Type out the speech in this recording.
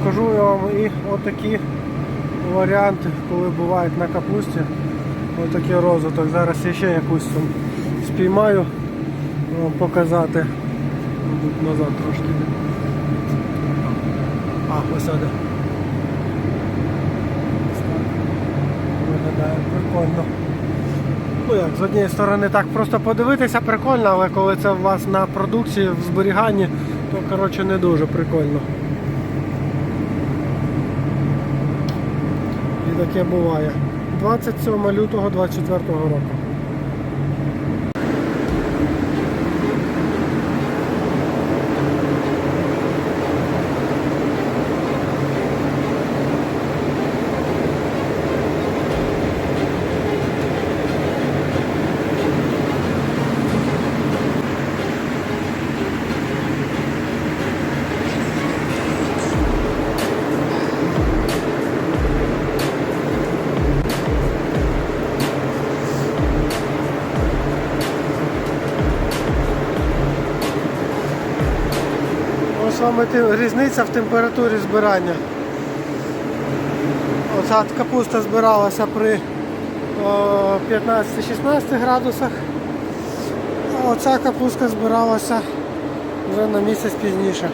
покажу я вам і отакі варіанти, коли бувають на капусті. Отакий розвиток. Зараз я ще якусь спіймаю вам показати. Мабуть, назад трошки. А, ось. Виглядає прикольно. Ну як, з однієї сторони так просто подивитися прикольно, але коли це у вас на продукції в зберіганні, то коротше не дуже прикольно. Таке буває. 27 лютого 24 року. Саме різниця в температурі збирання. Оця капуста збиралася при е, 15-16 градусах, а оця капуста збиралася вже на місяць пізніше.